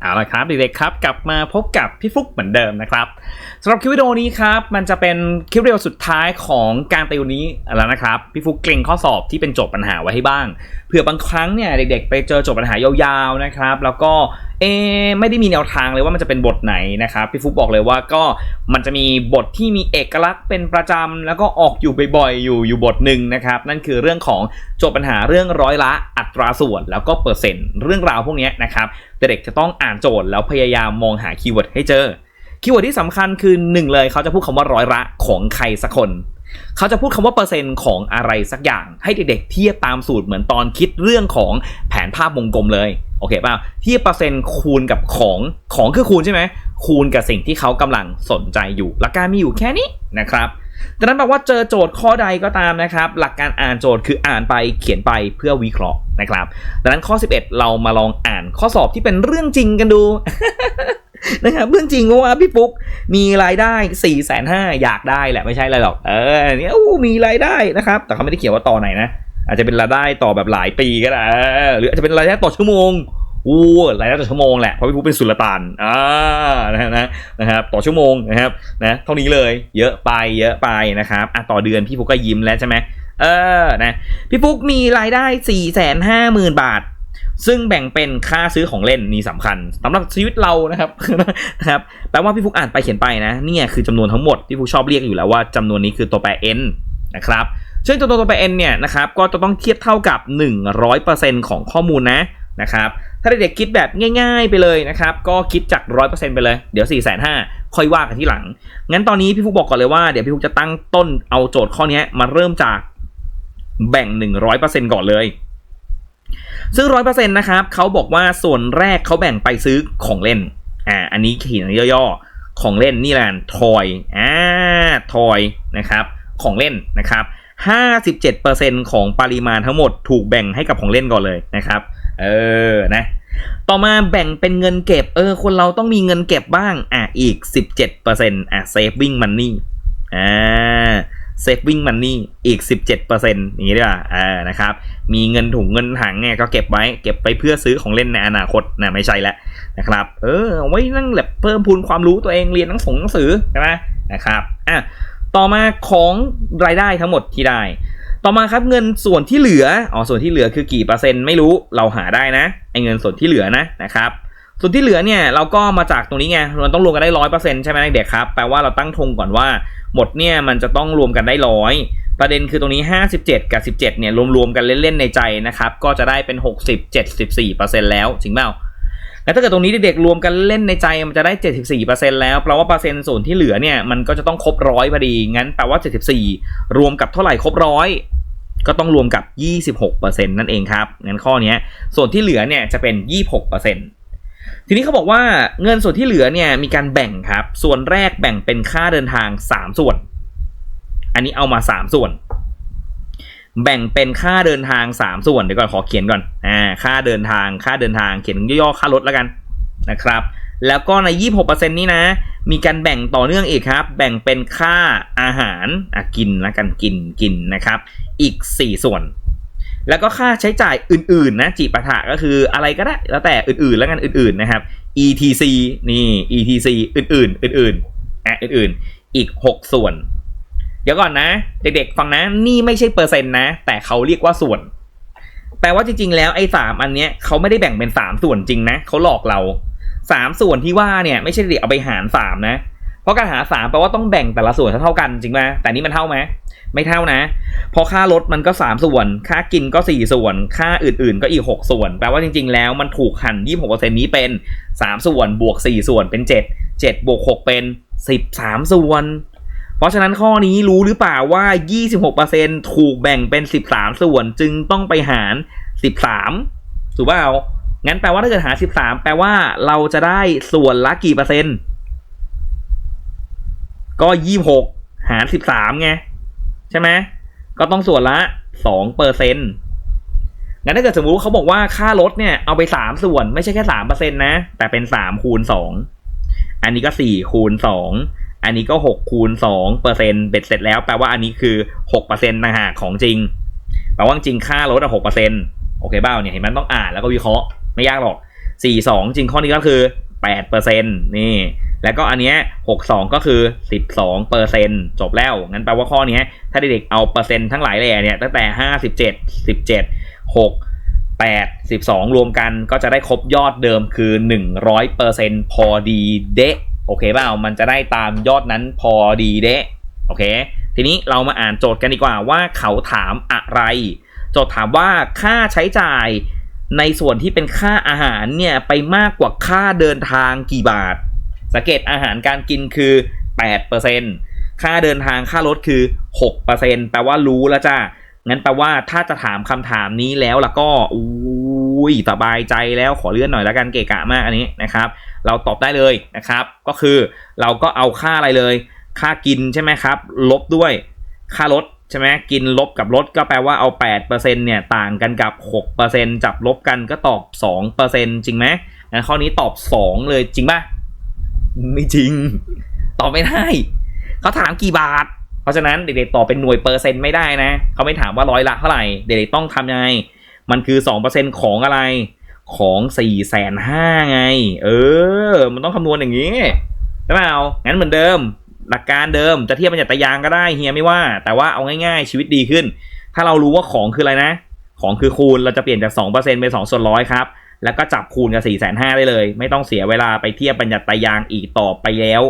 เอาละครับเด็กๆครับ กลับมาพบกับพี่ฟุกเหมือนเดิมนะครับสำหรับคลิปวิดีโอนี้ครับมันจะเป็นคลิปเรียวสุดท้ายของการติวนี้แล้วนะครับพี่ฟุกเกรงข้อสอบที่เป็นโจทย์ปัญหาไว้ให้บ้างเผื่อบางครั้งเนี่ยเด็กๆ ไปเจอโจทย์ปัญหายาวๆนะครับ แล้วก็ เอไม่ได้มีแนวทางเลยว่ามันจะเป็นบทไหนนะครับพี่ฟุกบอกเลยว่าก็มันจะมีบทที่มีเอกลักษณ์เป็นประจำแล้วก็ออกอยู่บ่อยๆอยู่อยู่บทหนึ่งนะครับนั่นคือเรื่องของโจทย์ปัญหาเรื่องร้อยละอัตราส่วนแล้วก็เปอร์เซ็นต์เรื่องราวพวกนี้นะครับเด็กจะต้องอ่านโจทย์แล้วพยายามมองหาคีย์เวิร์ดให้เจอคีย์เวิร์ดที่สำคัญคือหนึ่งเลยเขาจะพูดคำว่าร้อยละของใครสักคน เขาจะพูดคำว่าเปอร์เซ็นต์ของอะไรสักอย่าง ให้เด็กๆเทียบตามสูตรเหมือนตอนคิดเรื่องของแผนภาพวงกลมเลยโอเคป่ะเทียบเปอร์เซ็นต์คูณกับของของคือคูณใช่ไหมคูณกับสิ่งที่เขากำลังสนใจอยู่หลักการมีอยู่แค่นี้นะครับดังนั้นแปลว่าเจอโจทย์ข้อใดก็ตามนะครับ หลักการอ่านโจทย์คืออ่านไปเขียนไปเพื่อวิเคราะห์นะครับ ดังนั้นข้อ 11 เรามาลองอ่านข้อสอบที่เป็นเรื่องจริงกันดู นะครับเรื่องจริงเพราะว่าพี่ปุ๊กมีรายได้4ี่แสนห้าอยากได้แหละไม่ใช่อะไรหรอก เออเนี่ยอู้มีรายได้นะครับ แต่เขาไม่ได้เขียนว่าต่อไหนนะ อาจจะเป็นรายได้ต่อแบบหลายปีก็ได้หรืออาจจะเป็นรายได้ต่อชั่วโมงอู้รายได้ต่อชั่วโมงแหละเพราะพี่ปุ๊กเป็นสุลต่านอ่านะฮะนะนะครับต่อชั่วโมงนะครับนะเท่านี้เลยเยอะไปเยอะไปนะครับอะต่อเดือนพี่ปุ๊กก็ยิ้มแล้วใช่ไหมเออนะพี่ปุ๊กมีรายได้4ี่แสนห้าหมื่นบาท ซึ่งแบ่งเป็นค่าซื้อของเล่นนี่สำคัญสำหรับชีวิตเรานะครับนะครับแปลว่าพี่ฟุกอ่านไปเขียนไปนะเนี่ยคือจำนวนทั้งหมดที่ฟุกชอบเรียกอยู่แล้วว่าจำนวนนี้คือตัวแปร n นะครับซึ่งตัวตัวแปร n เนี่ยนะครับก็จะต้องเทียบเท่ากับ 100%ของข้อมูลนะนะครับถ้าเด็กๆคิดแบบง่ายๆไปเลยนะครับ ก็คิดจาก 100%ไปเลย เดี๋ยว 4 5 0 0 0ค่อยว่ากันที่หลัง งั้นตอนนี้พี่ฟุกบอกก่อนเลยว่าเดี๋ยวพี่ฟุกจะตั้งต้นเอาโจทย์ข้อนี้มาเริ่มจากแบ่ง 100%ก่อนเลย ซึ่งร้อยเปอร์เซ็นต์นะครับเขาบอกว่าส่วนแรกเขาแบ่งไปซื้อของเล่น อ่า อันนี้ขียนย่อๆ ของเล่นนี่แหละทอย อ่า ทอยนะครับ ของเล่นนะครับห้าสิบเจ็ดเปอร์เซ็นของปริมาณทั้งหมดถูกแบ่งให้กับของเล่นก่อนเลยนะครับ เออ นะ ต่อมาแบ่งเป็นเงินเก็บ เออ คนเราต้องมีเงินเก็บบ้าง อะ อีกสิบเจ็ดเปอร์เซ็นต์อะ saving money อ่า saving money อีก 17%อย่างนี้ดีกว่าอ่านะครับ มีเงินถุงเงินถังเนี่ยก็เก็บไว้ เก็บไปเพื่อซื้อของเล่นในอนาคตนะไม่ใช่แล้วนะครับ เออเอาไว้นั่งแบบเพิ่มพูนความรู้ตัวเองเรียนหนังสงหนังสือใช่ไหมนะครับอะต่อมาของรายได้ทั้งหมดที่ได้ ต่อมาครับเงินส่วนที่เหลืออ๋อส่วนที่เหลือคือกี่เปอร์เซ็นต์ไม่รู้เราหาได้นะไอเงินส่วนที่เหลือนะนะครับส่วนที่เหลือเนี่ยเราก็มาจากตรงนี้ไงเราต้องรวมกันได้ร้อยเปอร์เซ็นต์ใช่ไหมเด็กครับแปลว่าเราตั้งธงก่อนว่า หมดเนี่ยมันจะต้องรวมกันได้ร้อยประเด็นคือตรงนี้ 57 กับ 17 เนี่ย รวมๆ กันเล่น ๆ ในใจนะครับ ก็จะได้เป็น 60 74 แล้ว จริงเปล่า แล้วถ้าเกิดตรงนี้เด็กๆ รวมกันเล่นในใจ มันจะได้ 74 แล้ว แปลว่าเปอร์เซ็นต์ส่วนที่เหลือเนี่ย มันก็จะต้องครบร้อยพอดี งั้นแปลว่า 74 รวมกับเท่าไหร่ครบร้อย ก็ต้องรวมกับ 26 นั่นเองครับ งั้นข้อนี้ส่วนที่เหลือเนี่ยจะเป็น 26 ทีนี้เขาบอกว่าเงินส่วนที่เหลือเนี่ยมีการแบ่งครับ ส่วนแรกแบ่งเป็นค่าเดินทาง 3 ส่วน อันนี้เอามา 3 ส่วน แบ่งเป็นค่าเดินทาง 3 ส่วนเดี๋ยวก่อนขอเขียนก่อนอ่าค่าเดินทางค่าเดินทางเขียนย่อๆค่ารถแล้วกันนะครับ แล้วก็ใน 26%นี้นะ มีการแบ่งต่อเนื่องอีกครับ แบ่งเป็นค่าอาหารอะกินแล้วกันกินกินนะครับ อีก 4 ส่วน แล้วก็ค่าใช้จ่ายอื่นๆ นะจิปาถะก็คืออะไรก็ได้แล้วแต่อื่นๆ แล้วกันอื่นๆนะครับ etc นี่ etc อื่นๆ อื่นๆอะอื่นๆ อีก 6 ส่วน เดี๋ยวก่อนนะ เด็กๆ ฟังนะ นี่ไม่ใช่เปอร์เซ็นต์นะ แต่เขาเรียกว่าส่วนแปลว่าจริงๆ แล้วไอ้สามอันเนี้ยเขาไม่ได้แบ่งเป็นสามส่วนจริงนะเขาหลอกเราสามส่วนที่ว่าเนี่ยไม่ใช่เด็กเอาไปหารสามนะ เพราะการหาสามแปลว่าต้องแบ่งแต่ละส่วนเท่ากันจริงไหมแต่นี่มันเท่าไหมไม่เท่านะพอค่ารถมันก็ 3 ส่วน ค่ากินก็ 4 ส่วน ค่าอื่นๆก็อีก 6 ส่วน แปลว่าจริงๆ แล้วมันถูกหั่น 26%นี้เป็น 3 ส่วนบวก 4 ส่วนเป็น 7 7บวก6เป็น 13 ส่วน เพราะฉะนั้นข้อนี้รู้หรือเปล่าว่า 26%ถูกแบ่งเป็น 13 ส่วน จึงต้องไปหาร 13 ถูกเปล่า งั้นแปลว่าถ้าเกิดหาร 13 แปลว่าเราจะได้ส่วนละกี่เปอร์เซ็นต์ ก็26หกหาร13ไง ใช่ไหมก็ต้องส่วนละสองเปอร์เซ็นต์งั้นถ้าเกิดสมมติเขาบอกว่าค่ารถเนี่ยเอาไปสามส่วนไม่ใช่แค่สามเปอร์เซ็นต์นะ แต่เป็นสามคูณสองอันนี้ก็สี่คูณสองอันนี้ก็หกคูณสองเปอร์เซ็นต์เบ็ดเสร็จแล้วแปลว่าอันนี้คือหกเปอร์เซ็นต์ต่างหากของจริงแปลว่าจริงค่ารถอะหกเปอร์เซ็นต์โอเคเบ้าเนี่ยเห็นมันต้องอ่านแล้วก็วิเคราะห์ไม่ยากหรอก42จริงข้อนี้ก็คือ8%นี่ แล้วก็อันเนี้ย62ก็คือ12%จบแล้ว งั้นแปลว่าข้อนี้ถ้าเด็กๆเอาเปอร์เซ็นต์ทั้งหลายแหล่เนี่ยตั้งแต่57 17 6 8 12รวมกันก็จะได้ครบยอดเดิมคือ100%พอดีเดะโอเคเปล่ามันจะได้ตามยอดนั้นพอดีเดะโอเค ทีนี้เรามาอ่านโจทย์กันดีกว่าว่าเขาถามอะไร โจทย์ถามว่าค่าใช้จ่ายในส่วนที่เป็นค่าอาหารเนี่ยไปมากกว่าค่าเดินทางกี่บาท สังเกตอาหารการกินคือ8%ค่าเดินทางค่ารถคือ 6%แปลว่ารู้แล้วจ้างั้นแปลว่าถ้าจะถามคำถามนี้แล้วล้วก็อุ้ยสบายใจแล้วขอเลื่อนหน่อยแล้วกันเกะกะมากอันนี้นะครับ เราตอบได้เลยนะครับ ก็คือเราก็เอาค่าอะไรเลย ค่ากินใช่ไหมครับ ลบด้วยค่ารถใช่ไหมกินลบกับลดก็แปลว่าเอา 8%เนี่ยต่างกันกับ 6%จับลบกันก็ตอบ 2%จริงไหมงั้นข้อนี้ตอบ 2 เลยจริงป่ะ ไม่จริง ตอบไม่ได้ เขาถามกี่บาท เพราะฉะนั้นเด็กๆตอบเป็นหน่วยเปอร์เซ็นต์ไม่ได้นะ เขาไม่ถามว่าร้อยละเท่าไหร่ เด็กๆต้องทำยังไง มันคือ2%ของอะไร ของ4ี่แสนห้าไง เออ มันต้องคำนวณอย่างนี้ใช่เปล่างั้นเหมือนเดิม หลักการเดิม จะเทียบเป็นจัตยางก็ได้เฮียไม่ว่า แต่ว่าเอาง่ายๆ ชีวิตดีขึ้น ถ้าเรารู้ว่าของคืออะไรนะ ของคือคูณ เราจะเปลี่ยนจาก2%เป็น2ส่วนร้อยครับ แล้วก็จับคูณกับ4 5 0 0 0ได้เลย ไม่ต้องเสียเวลาไปเทียบบัญญัติยางอีกต่อไปแล้ว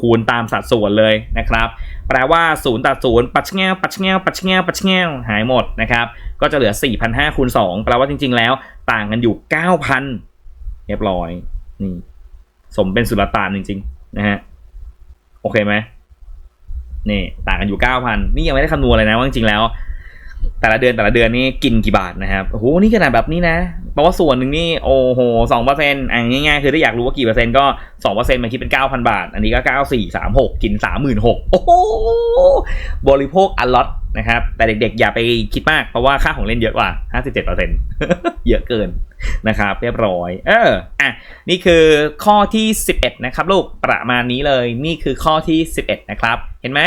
คูณตามสัดส่วนเลยนะครับ แปลว่า0ตัด0ปัดแงวปัดแงวปัดแงวปัดแงวหายหมดนะครับ ก็จะเหลือ 4,500คูณ2แปลว่าจริง ๆ แล้ว ต่างกันอยู่ 9,000 เรียบร้อยนี่สมเป็นสุลต่านจริง ๆ นะฮะโอเคไหมนี่ต่างกันอยู่ 9,000 นี่ยังไม่ได้คำนวณเลยนะว่าจริงๆแล้ว แต่ละเดือนแต่ละเดือนนี่กินกี่บาทนะครับโอ้โหนี่ขนาดแบบนี้นะแปลว่าส่วนหนึ่งนี่โอ้โหสองเปอร์เซ็นต์อะง่ายๆ คือถ้าอยากรู้ว่ากี่เปอร์เซ็นต์ก็สองเปอร์เซ็นต์มันคิดเป็นเก้าพันบาท อันนี้ก็เก้าสี่สามหกกินสามหมื่นหกโอ้โหบริโภคอัลล็อต นะครับ แต่เด็กๆ อย่าไปคิดมาก เพราะว่าค่าของเล่นเยอะกว่าห้าสิบเจ็ดเปอร์เซ็นต์เยอะเกินนะครับ เรียบร้อย เออ อะ นี่คือข้อที่ 11 นะครับลูก ประมาณนี้เลย นี่คือข้อที่ 11 นะครับ เห็นไหม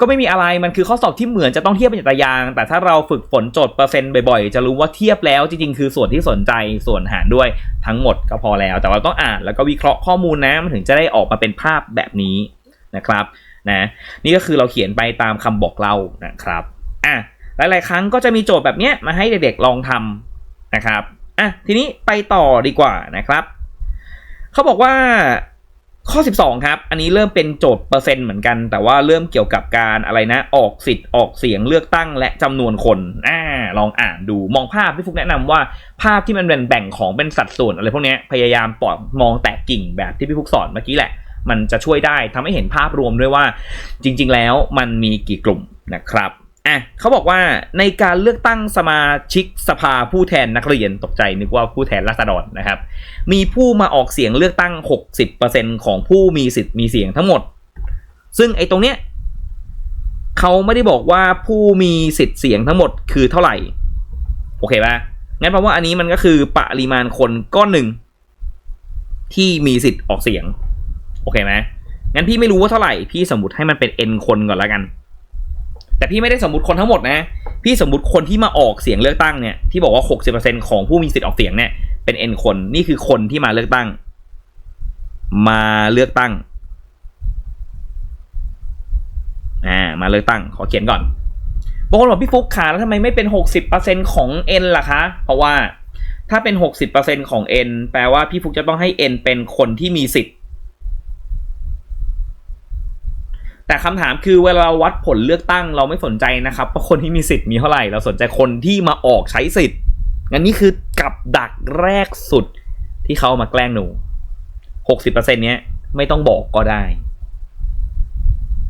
ก็ไม่มีอะไร มันคือข้อสอบที่เหมือนจะต้องเทียบเป็นจัตยาง แต่ถ้าเราฝึกฝนโจทย์เปอร์เซ็นต์บ่อยๆ จะรู้ว่าเทียบแล้วจริงๆ คือส่วนที่สนใจ ส่วนหารด้วยทั้งหมดก็พอแล้ว แต่ว่าต้องอ่านแล้วก็วิเคราะห์ข้อมูลนะ มันถึงจะได้ออกมาเป็นภาพแบบนี้นะครับ นะนี่ก็คือเราเขียนไปตามคำบอกเล่านะครับอะหลาย ๆ ครั้งก็จะมีโจทย์แบบเนี้ยมาให้เด็กๆลองทำนะครับอะทีนี้ไปต่อดีกว่านะครับเขาบอกว่าข้อ 12 ครับ อันนี้เริ่มเป็นโจทย์เปอร์เซ็นต์เหมือนกัน แต่ว่าเริ่มเกี่ยวกับการอะไรนะ ออกสิทธิ์ออกเสียงเลือกตั้งและจำนวนคนอ่าลองอ่านดูมองภาพพี่ฟุกแนะนำว่าภาพที่มันแบ่งของเป็นสัดส่วนอะไรพวกนี้พยายามปลอยมองแตกกิ่งแบบที่พี่ฟุกสอนเมื่อกี้แหละ มันจะช่วยได้ทำให้เห็นภาพรวมด้วยว่า จริง ๆ แล้วมันมีกี่กลุ่มนะครับอะเขาบอกว่าในการเลือกตั้งสมาชิกสภาผู้แทนนักเรียนตกใจนึกว่าผู้แทนราษฎรนะครับ มีผู้มาออกเสียงเลือกตั้ง 60%ของผู้มีสิทธิ์มีเสียงทั้งหมด ซึ่งไอ้ตรงเนี้ยเขาไม่ได้บอกว่าผู้มีสิทธิ์เสียงทั้งหมดคือเท่าไหร่ โอเคป่ะงั้นแปลว่าอันนี้มันก็คือปริมาณคนก้อนหนึ่งที่มีสิทธิ์ออกเสียง โอเคไหมงั้นพี่ไม่รู้ว่าเท่าไหร่พี่สมมติให้มันเป็น n คนก่อนแล้วกัน แต่พี่ไม่ได้สมมติคนทั้งหมดนะ พี่สมมติคนที่มาออกเสียงเลือกตั้งเนี่ยที่บอกว่า 60%ของผู้มีสิทธิ์ออกเสียงเนี่ยเป็น n คนนี่คือคนที่มาเลือกตั้ง มาเลือกตั้งอ่ามาเลือกตั้งขอเขียนก่อนบางคนบอกพี่ฟุกขาแล้วทำไมไม่เป็น 60%ของ n ล่ะคะ เพราะว่าถ้าเป็น 60%ของ n แปลว่าพี่ฟุกจะต้องให้ n เป็นคนที่มีสิทธิ์ แต่คำถามคือเวลาเราวัดผลเลือกตั้งเราไม่สนใจนะครับว่าคนที่มีสิทธิ์มีเท่าไหร่ เราสนใจคนที่มาออกใช้สิทธิ์งั้นนี่คือกับดักแรกสุดที่เขามาแกล้งหนูหกสิบเปอร์เซ็นเนี้ยไม่ต้องบอกก็ได้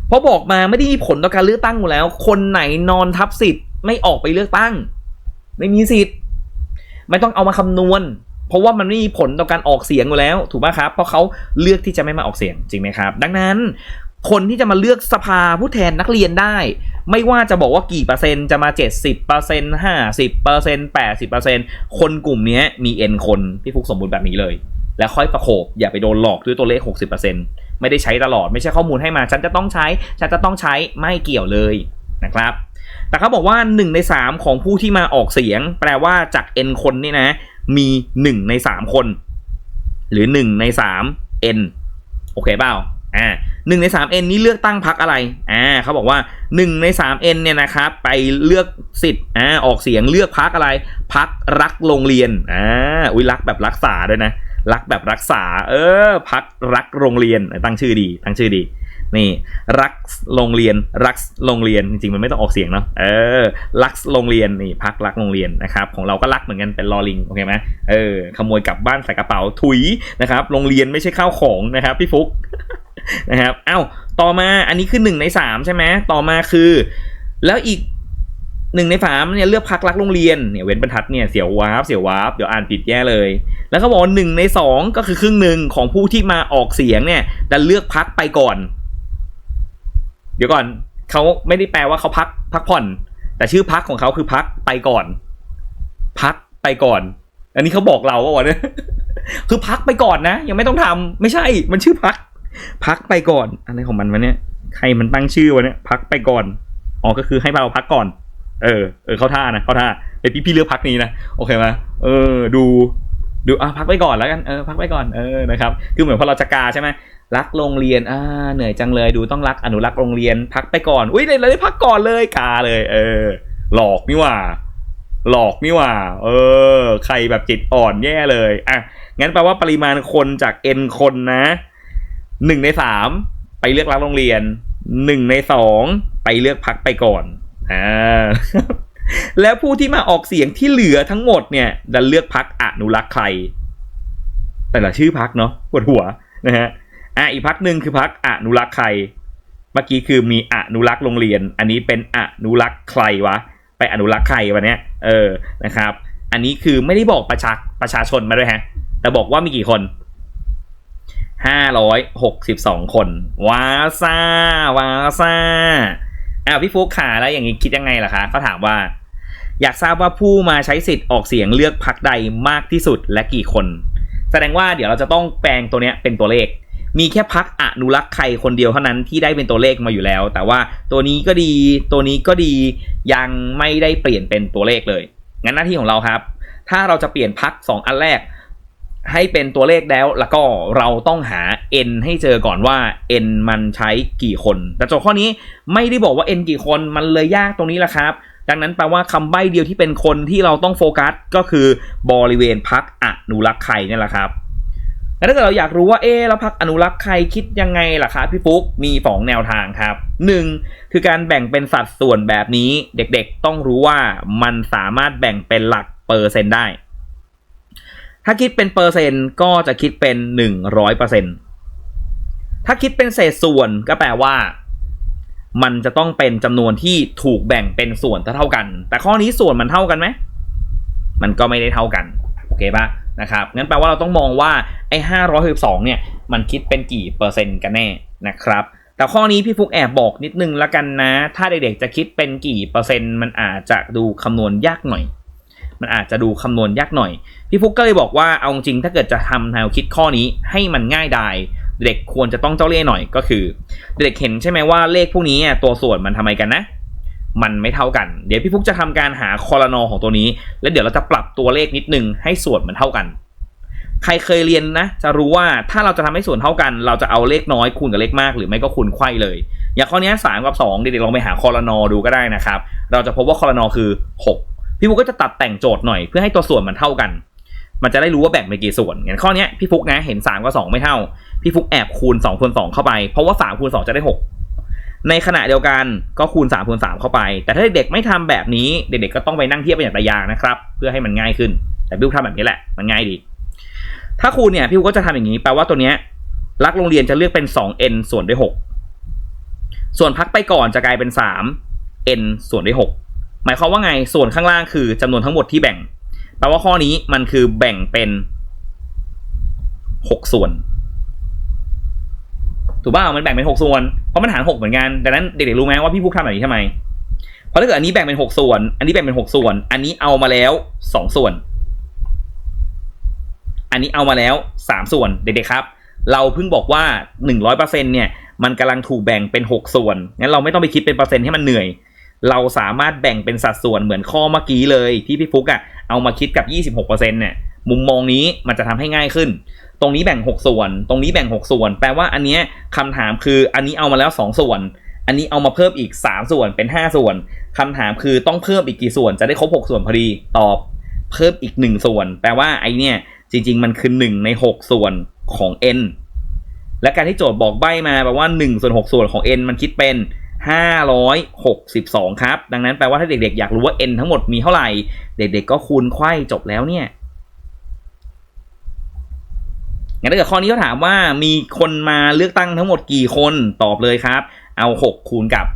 เพราะบอกมาไม่ได้มีผลต่อการเลือกตั้งอยู่แล้ว คนไหนนอนทับสิทธิ์ไม่ออกไปเลือกตั้ง ไม่มีสิทธิ์ ไม่ต้องเอามาคำนวณ เพราะว่ามันไม่มีผลต่อการออกเสียงอยู่แล้ว ถูกไหมครับ เพราะเขาเลือกที่จะไม่มาออกเสียงจริงไหมครับ ดังนั้น คนที่จะมาเลือกสภาผู้แทนนักเรียนได้ ไม่ว่าจะบอกว่ากี่เปอร์เซ็นต์จะมา 70เปอร์เซ็นต์50เปอร์เซ็นต์80เปอร์เซ็นต์คนกลุ่มนี้มี n คนที่ฟุกสมบูรณ์แบบนี้เลย แล้วค่อยประโคบอย่าไปโดนหลอกด้วยตัวเลข 60%ไม่ได้ใช้ตลอดไม่ใช่ข้อมูลให้มา ฉันจะต้องใช้ ฉันจะต้องใช้ไม่เกี่ยวเลยนะครับ แต่เขาบอกว่า 1 ใน 3 ของผู้ที่มาออกเสียง แปลว่าจาก n คนนี่นะ มี 1 ใน 3 คน หรือหนึ่งในสาม n โอเคเปล่าอ่า หนึ่งในสาม n นี้เลือกตั้งพักอะไรอ่าเขาบอกว่าหนึ่งในสาม n เนี่ยนะครับไปเลือกสิทธิ์อ่าออกเสียงเลือกพักอะไรพักรักโรงเรียนอ่าอุ้ยรักแบบรักษาด้วยนะ รักแบบรักษา เออพักรักโรงเรียนตั้งชื่อดี ตั้งชื่อดีนี่รักโรงเรียนรักโรงเรียนจริงๆมันไม่ต้องออกเสียงเนาะเออรักโรงเรียนนี่พักรักโรงเรียนนะครับของเราก็รักเหมือนกันเป็นลอลิงโอเคไหมเออขโมยกลับบ้านใส่กระเป๋าถุยนะครับโรงเรียนไม่ใช่ข้าวของนะครับพี่ฟุก นะครับ เอ้า ต่อมาอันนี้คือหนึ่งในสามใช่ไหมต่อมาคือ แล้วอีกหนึ่งในสามเนี่ยเลือกพักรักโรงเรียนเนี่ยเว้นบรรทัดเนี่ยเสียววาร์ปเสียววาร์ปเดี๋ยวอ่านผิดแย่เลย แล้วเขาบอกหนึ่งในสองก็คือครึ่งหนึ่งของผู้ที่มาออกเสียงเนี่ยดันเลือกพักไปก่อน เดี๋ยวก่อนเขาไม่ได้แปลว่าเขาพักพักผ่อน แต่ชื่อพักของเขาคือพักไปก่อน พักไปก่อน อันนี้เขาบอกเราว่าวันนี้คือพักไปก่อนนะ ยังไม่ต้องทำไม่ใช่มันชื่อพัก พักไปก่อนอะไรของมันวะเนี่ยใครมันตั้งชื่อวะเนี่ยพักไปก่อนอ๋อก็คือให้เราพักก่อน เออเออเข้าท่านะเข้าท่าเดี๋ยวพี่พี่เลือกพักนี้นะโอเคไหมเออ ดู ดูอะพักไปก่อนแล้วกันเออพักไปก่อนเออนะครับ คือเหมือนพอเราจะกาใช่ไหมรักโรงเรียน อ่า เหนื่อยจังเลย ดูต้องรักอนุรักษ์โรงเรียน พักไปก่อน อุ้ยได้เลยพักก่อนเลยกาเลย เออ หลอกนี่ว่า หลอกนี่ว่า เออ ใครแบบจิตอ่อนแย่เลย อะ งั้นแปลว่าปริมาณคนจาก n คนนะ หนึ่งในสามไปเลือกรักโรงเรียนหนึ่งในสองไปเลือกพักไปก่อนอ่าแล้วผู้ที่มาออกเสียงที่เหลือทั้งหมดเนี่ยดันเลือกพักอนุรักษ์ใคร แต่ละชื่อพักเนาะปวดหัวนะฮะอะอีกพักหนึ่งคือพักอนุรักษ์ใคร เมื่อกี้คือมีอนุรักษ์โรงเรียน อันนี้เป็นอนุรักษ์ใครวะ ไปอนุรักษ์ใครวะเนี้ย เออนะครับ อันนี้คือไม่ได้บอกประชาประชาชนมาด้วยฮะ แต่บอกว่ามีกี่คน ห้าร้อยหกสิบสองคน ว้าซ่าวาซ่าอ้าวพี่ฟุกขาแล้วอย่างนี้คิดยังไงล่ะคะเขาถามว่า อยากทราบว่าผู้มาใช้สิทธิ์ออกเสียงเลือกพักใดมากที่สุดและกี่คน แสดงว่าเดี๋ยวเราจะต้องแปลงตัวเนี้ยเป็นตัวเลข มีแค่พักอนุรักษ์ใครคนเดียวเท่านั้นที่ได้เป็นตัวเลขมาอยู่แล้ว แต่ว่าตัวนี้ก็ดีตัวนี้ก็ดียังไม่ได้เปลี่ยนเป็นตัวเลขเลย งั้นหน้าที่ของเราครับ ถ้าเราจะเปลี่ยนพักสองอันแรก ให้เป็นตัวเลขแล้ว แล้วก็เราต้องหา n ให้เจอก่อนว่า n มันใช้กี่คน แต่โจทย์ข้อนี้ไม่ได้บอกว่า n กี่คนมันเลยยากตรงนี้แหละครับ ดังนั้นแปลว่าคำใบ้เดียวที่เป็นคนที่เราต้องโฟกัสก็คือบริเวณพักอนุรักษ์ไข่นี่แหละครับแล้วถ้าเกิดเราอยากรู้ว่าเออแล้วพักอนุรักษ์ไข่คิดยังไงล่ะครับพี่ฟุ๊กมีสองแนวทางครับหนึ่งคือการแบ่งเป็นสัดส่วนแบบนี้เด็กๆต้องรู้ว่ามันสามารถแบ่งเป็นหลักเปอร์เซ็นต์ได้ ถ้าคิดเป็นเปอร์เซ็นต์ก็จะคิดเป็นหนึ่งร้อยเปอร์เซ็นต์ถ้าคิดเป็นเศษส่วนก็แปลว่า มันจะต้องเป็นจำนวนที่ถูกแบ่งเป็นส่วนเท่ากัน แต่ข้อนี้ส่วนมันเท่ากันไหมมันก็ไม่ได้เท่ากันโอเคปะนะครับงั้นแปลว่าเราต้องมองว่าไอ้ห้าร้อยสิบสองเนี่ยมันคิดเป็นกี่เปอร์เซ็นต์กันแน่นะครับแต่ข้อนี้พี่ฟุกแอบบอกนิดนึงละกันนะ ถ้าเด็กๆจะคิดเป็นกี่เปอร์เซ็นต์มันอาจจะดูคำนวณยากหน่อย มันอาจจะดูคำนวณยากหน่อย พี่ฟุกก็เลยบอกว่าเอาจริงถ้าเกิดจะทำแนวคิดข้อนี้ให้มันง่ายดายเด็กควรจะต้องเจ้าเล่ห์หน่อยก็คือ เด็กเห็นใช่ไหมว่าเลขพวกนี้ตัวส่วนมันทำไมกันนะ มันไม่เท่ากัน เดี๋ยวพี่ฟุกจะทำการหาคอรนอของตัวนี้ แล้วเดี๋ยวเราจะปรับตัวเลขนิดนึงให้ส่วนมันเท่ากัน ใครเคยเรียนนะ จะรู้ว่าถ้าเราจะทำให้ส่วนเท่ากัน เราจะเอาเลขน้อยคูณกับเลขมาก หรือไม่ก็คูณไขว้เลย อย่างข้อนี้สามกับสองเด็กๆลองไปหาคอรนอดูก็ได้นะครับ เราจะพบว่าคอรนอคือหก พี่ฟุกก็จะตัดแต่งโจทย์หน่อยเพื่อให้ตัวส่วนมันเท่ากัน มันจะได้รู้ว่าแบ่งเป็นกี่ส่วนอย่างข้อนี้พี่ฟุกนะเห็น3กับ2ไม่เท่า พี่ฟุกแอบคูณ2คูณ2เข้าไป เพราะว่า3คูณ2จะได้ 6 ในขณะเดียวกันก็คูณ3คูณ3เข้าไป แต่ถ้าเด็กๆไม่ทำแบบนี้เด็กๆก็ต้องไปนั่งเทียบเป็นอย่างตะยางนะครับเพื่อให้มันง่ายขึ้น แต่พี่ฟุกทำแบบนี้แหละมันง่ายดี ถ้าคูณเนี่ยพี่ฟุกก็จะทำอย่างนี้แปลว่าตัวเนี้ยรักโรงเรียนจะเลือกเป็น 2n ส่วนด้วย 6 ส่วนพักไปก่อนจะกลายเป็น 3n ส่วนด้วย 6 หมายความว่าไงส่วนข้างล่างคือจำนวนทั้งหมดที่แบ่งแปลว่าข้อนี้มันคือแบ่งเป็นหกส่วนถูกป่าวมันแบ่งเป็นหกส่วนเพราะมันหารหกเหมือนกันดังนั้นเด็กๆรู้ไหมว่าพี่ฟุกทำแบบนี้ทำไมเพราะถ้าเกิดอันนี้แบ่งเป็นหกส่วน อันนี้แบ่งเป็นหกส่วน อันนี้เอามาแล้วสองส่วน อันนี้เอามาแล้วสามส่วนเด็กๆครับ เราเพิ่งบอกว่าหนึ่งร้อยเปอร์เซ็นเนี่ยมันกำลังถูกแบ่งเป็นหกส่วนงั้นเราไม่ต้องไปคิดเป็นเปอร์เซ็นต์ให้มันเหนื่อย เราสามารถแบ่งเป็นสัดส่วนเหมือนข้อเมื่อกี้เลยที่พี่ฟุกอะเอามาคิดกับ 26%เนี่ยมุมมองนี้มันจะทำให้ง่ายขึ้น ตรงนี้แบ่ง 6 ส่วน ตรงนี้แบ่ง 6 ส่วน แปลว่าอันเนี้ยคำถามคืออันนี้เอามาแล้ว 2 ส่วน อันนี้เอามาเพิ่มอีก 3 ส่วนเป็น 5 ส่วนคำถามคือต้องเพิ่มอีกกี่ส่วนจะได้ครบ 6 ส่วนพอดีตอบเพิ่มอีก 1 ส่วน แปลว่าไอเนี่ยจริง ๆ มันคือ 1 ใน 6 ส่วนของ n และการที่โจทย์บอกใบ้มาแปลว่า1ส่วน6ส่วนของ n มันคิดเป็น 562 ครับ ดังนั้นแปลว่าถ้าเด็กๆ อยากรู้ว่า n ทั้งหมดมีเท่าไหร่ เด็กๆ ก็คูณไขว้จบแล้วเนี่ยงั้นถ้าเกิดข้อนี้เขาถามว่ามีคนมาเลือกตั้งทั้งหมดกี่คนตอบเลยครับ เอา 6 คูณกับ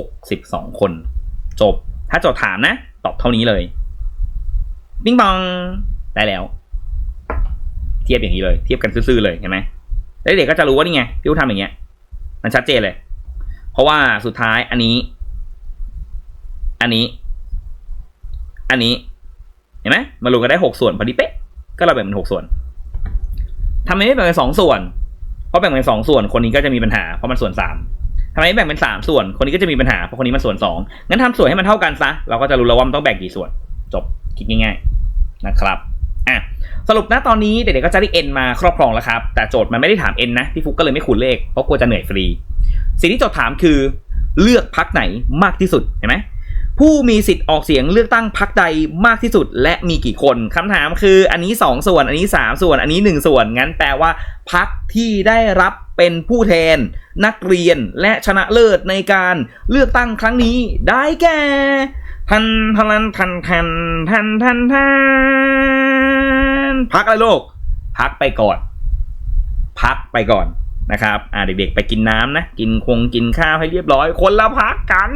562 คน จบ ถ้าโจทย์ถามนะ ตอบเท่านี้เลยปิ้งปองได้แล้ว เทียบอย่างนี้เลย เทียบกันซื่อๆเลยเห็นไหมแล้วเด็กก็จะรู้ว่านี่ไงพี่ทำอย่างเงี้ย มันชัดเจนเลย ราะว่าสุดท้ายอันนี้ อันนี้ อันนี้ เห็นไหมมารวมกันได้หกส่วนพอดีเป๊ะ ก็เราแบ่งเป็นหกส่วนทำไมไม่แบ่งเป็นสองส่วน เพราะแบ่งเป็นสองส่วนคนนี้ก็จะมีปัญหาเพราะมันส่วนสามทำไมไม่แบ่งเป็นสามส่วน คนนี้ก็จะมีปัญหาเพราะคนนี้มันส่วนสองงั้นทำส่วนให้มันเท่ากันซะ เราก็จะรู้แล้วว่ามันต้องแบ่งกี่ส่วน จบ คิดง่าย ๆ นะครับ อะ สรุปนะตอนนี้เด็กๆก็จะได้ n มาครอบครองแล้วครับ แต่โจทย์มันไม่ได้ถาม n นะ พี่ฟุกก็เลยไม่คูณเลข เพราะกลัวจะเหนื่อยฟรี สิ่งที่โจทย์ถามคือเลือกพักไหนมากที่สุดเห็นไหมผู้มีสิทธิ์ออกเสียงเลือกตั้งพักใดมากที่สุด และมีกี่คนคำถามคืออันนี้ 2 ส่วนอันนี้ 3 ส่วนอันนี้ 1 ส่วน งั้นแปลว่าพักที่ได้รับเป็นผู้แทน นักเรียนและชนะเลิศในการเลือกตั้งครั้งนี้ได้แก่ทันทันทันทันทันทันทันพักอะไรลูกพักไปก่อน พักไปก่อน นะครับอ่าเด็กๆไปกินน้ำนะ กินคงกินข้าวให้เรียบร้อย คนละพักกัน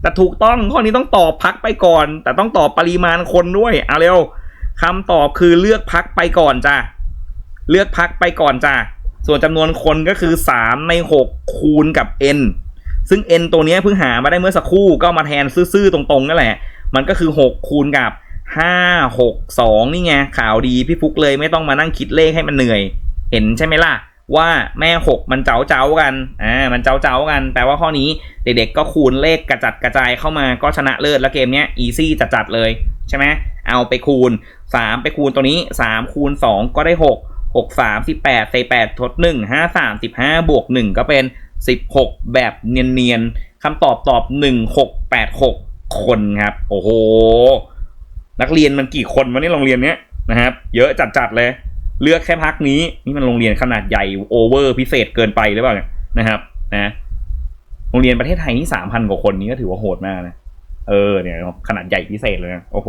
แต่ถูกต้องข้อนี้ต้องตอบพักไปก่อน แต่ต้องตอบปริมาณคนด้วยเอาเร็วคำตอบคือเลือกพักไปก่อนจ้ะเลือกพักไปก่อนจ้ะส่วนจำนวนคนก็คือ 3 ใน 6 คูณกับ n ซึ่ง n ตัวนี้เพิ่งหามาได้เมื่อสักครู่ก็มาแทนซื่อๆตรงๆนั่นแหละ มันก็คือ 6 คูณกับ 5 6 2 นี่ไงข่าวดีพี่ฟุกเลยไม่ต้องมานั่งคิดเลขให้มันเหนื่อย เห็นใช่ไหมล่ะ ว่าแม่หกมันเจ้าเจ้ากัน อ่า มันเจ้าเจ้ากัน แปลว่าข้อนี้เด็กๆก็คูณเลขกระจัดกระจายเข้ามาก็ชนะเลิศแล้วเกมเนี้ยอีซี่จัดๆเลยใช่ไหมเอาไปคูณ 3 ไปคูณตัวนี้ 3 คูณ 2 ก็ได้ 6 6 3 18ใส่8ทด 1 5 3 15 บวก 1 ก็เป็น 16 แบบเนียนๆคำตอบตอบ 1686 คนครับ โอ้โห นักเรียนมันกี่คนวะนี่โรงเรียนเนี้ยนะครับ เยอะจัดๆเลย เลือกแค่พักนี้ นี่มันโรงเรียนขนาดใหญ่โอเวอร์พิเศษเกินไปหรือเปล่าเนี่ยนะครับ นะโรงเรียนประเทศไทยนี่สามพันกว่าคนนี้ก็ถือว่าโหดมากนะเออเนี่ยขนาดใหญ่พิเศษเลยนะโอ้โห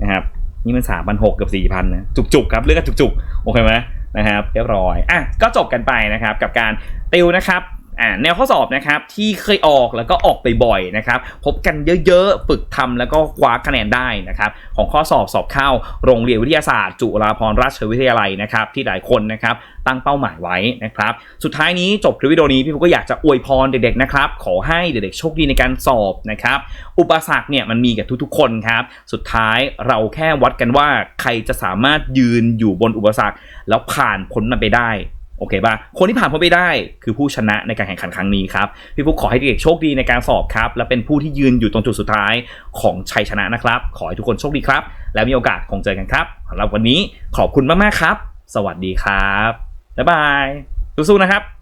นะครับ นี่มันสามพันหกกับสี่พันนะจุกๆครับเลือกกันจุกๆโอเคไหมนะครับเรียบร้อยอะก็จบกันไปนะครับ กับการติวนะครับ อ่าแนวข้อสอบนะครับที่เคยออกแล้วก็ออกไปบ่อยๆนะครับพบกันเยอะๆ ฝึกทำแล้วก็คว้าคะแนนได้นะครับของข้อสอบสอบเข้าโรงเรียนวิทยาศาสตร์จุฬาภรณราชวิทยาลัยนะครับที่หลายคนนะครับตั้งเป้าหมายไว้นะครับสุดท้ายนี้จบคลิปวิดีโอนี้พี่ฟุกก็อยากจะอวยพรเด็กๆนะครับขอให้เด็กๆโชคดีในการสอบนะครับอุปสรรคเนี่ยมันมีกับทุกๆคนครับสุดท้ายเราแค่วัดกันว่าใครจะสามารถยืนอยู่บนอุปสรรค แล้วผ่านพ้นมันไปได้ อเคป่ะคนที่ผ่านพ้นไปได้คือผู้ชนะในการแข่งขันครั้งนี้ครับพี่ฟุกขอให้เด็กโชคดีในการสอบครับ และเป็นผู้ที่ยืนอยู่ตรงจุดสุดท้ายของชัยชนะนะครับ ขอให้ทุกคนโชคดีครับ แล้วมีโอกาสคงเจอกันครับสำหรับวันนี้ขอบคุณมากๆครับ สวัสดีครับบ๊ายบายสู้ๆนะครับ